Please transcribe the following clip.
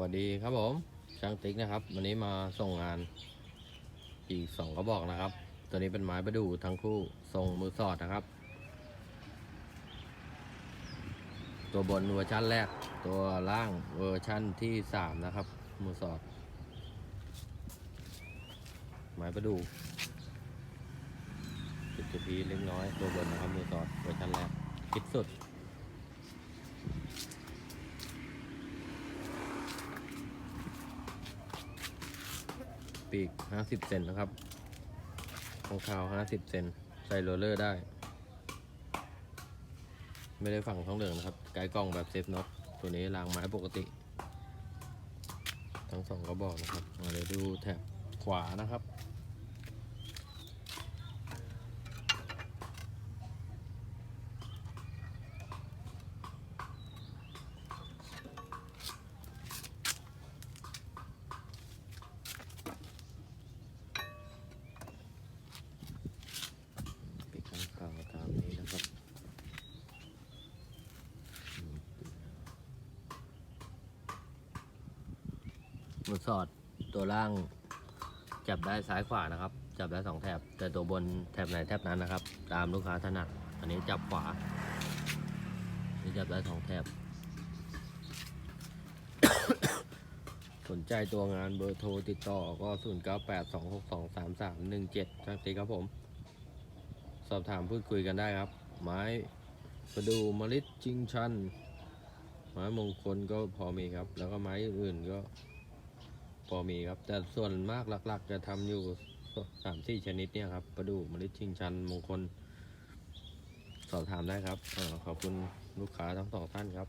วัสดีครับผมช่างติ๊กนะครับ วันนี้มาส่งงาน อีกสองกระบอกนะครับ ตัวนี้เป็นไม้ประดู่ทั้งคู่ส่งมือสอดนะครับ ตัวบนเวอร์ชันแรก ตัวล่างเวอร์ชันที่สามนะครับ มือสอด ไม้ประดู่จุดจุดพีเล็กน้อย ตัวบนนะครับมือสอดเวอร์ชันแรกคิดสุด ปีก 50 เซนนะครับของขาว 50 เซนใส่โรลเลอร์ได้ ไม่ได้ฝั่งท้องเหลืองนะครับไกด์กล่องแบบเซฟน็อตตัวนี้รางไม้ปกติ ทั้งสองก็บอกนะครับมาเดี๋ยวดูแถบขวานะครับ ปีกข้างขาวตามนี้นะครับอืม มือสอดตัวล่าง จับได้ซ้ายขวานะครับ จับได้สองแถบ แต่ตัวบนแถบไหนแถบนั้นนะครับ ตามลูกค้าถนัด อันนี้จับขวานี่จับได้สองแถบ สนใจตัวงานเบอร์โทรติดต่อก็ 0 9 8 2 6 2 3 3 1 7ช่างตีครับผม สอบถามพูดคุยกันได้ครับ ไม้ประดูมะลิจิงชันไม้มงคลก็พอมีครับ แล้วก็ไม้อื่นก็ อมีครับ แต่ส่วนมากหลัก ๆ จะทำอยู่สามสี่ชนิดเนี่ยครับประดูมะลิชิงชันมงคล สอบถามได้ครับอขอบคุณลูกค้าทั้งสองท่านครับ